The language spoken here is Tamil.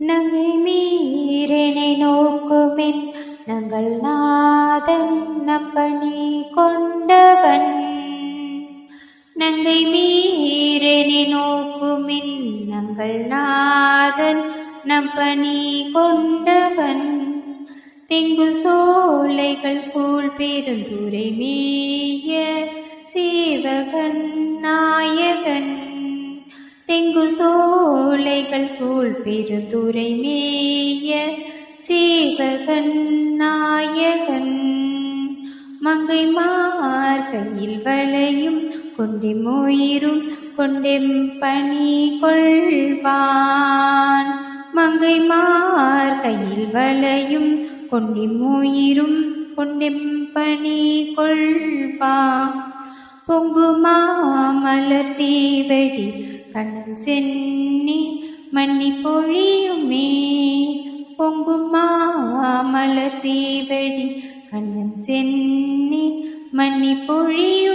நகை மீறினை நோக்குமின் நங்கள் நாதன் நம்பணி கொண்டவன். நங்கை மீறினை நோக்குமின் நங்கள் நாதன் நம்பணி கொண்டவன். தெங்கு சோலைகள் சூழ் பெருந்துரை மேய சீவகன் நாயகன். தெங்கு சோலைகள் சூழ் பெருந்துரை மேய சேவகன் நாயகன். மங்கை மார்கையில் வளையும் கொண்டே உயிரும் கொண்டெம் பணி கொள்வான். மங்கை மார்கையில் வளையும் கொண்டே உயிரும் கொண்டெம் பணி கொள்வான். பொங்கு மாமலர் சீவடி கண்ணன் சென்னி மண்ணி பொழியுமே. பொங்கு மாமலர் சீவடி கண்ணன் சென்னி மண்ணி பொழியும்.